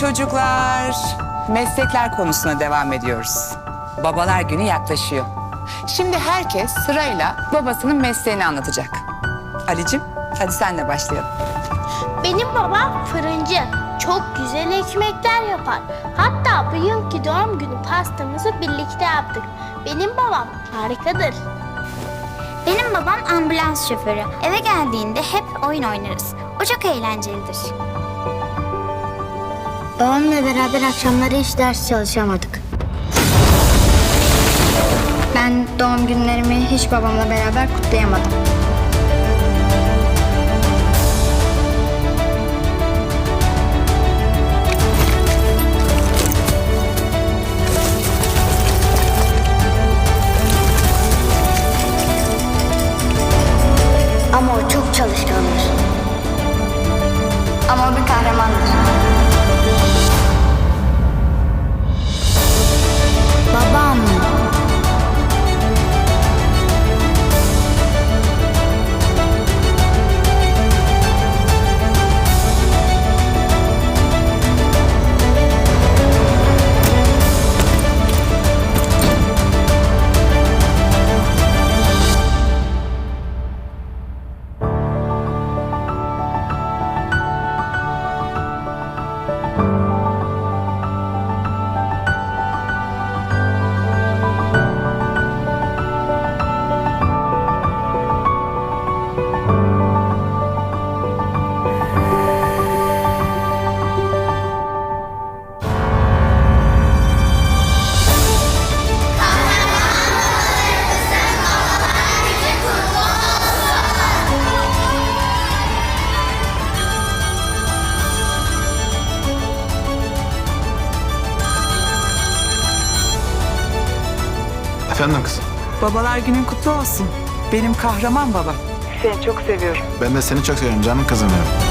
çocuklar, meslekler konusuna devam ediyoruz. Babalar günü yaklaşıyor. Şimdi herkes sırayla babasının mesleğini anlatacak. Ali'cim, hadi senle başlayalım. Benim babam fırıncı. Çok güzel ekmekler yapar. Hatta bu yılki doğum günü pastamızı birlikte yaptık. Benim babam harikadır. Benim babam ambulans şoförü. Eve geldiğinde hep oyun oynarız. O çok eğlencelidir. Babamla beraber akşamları hiç ders çalışamadık. Ben doğum günlerimi hiç babamla beraber kutlayamadım. Efendim kızım. Babalar günün kutlu olsun. Benim kahraman babam. Seni çok seviyorum. Ben de seni çok seviyorum canım kızım benim.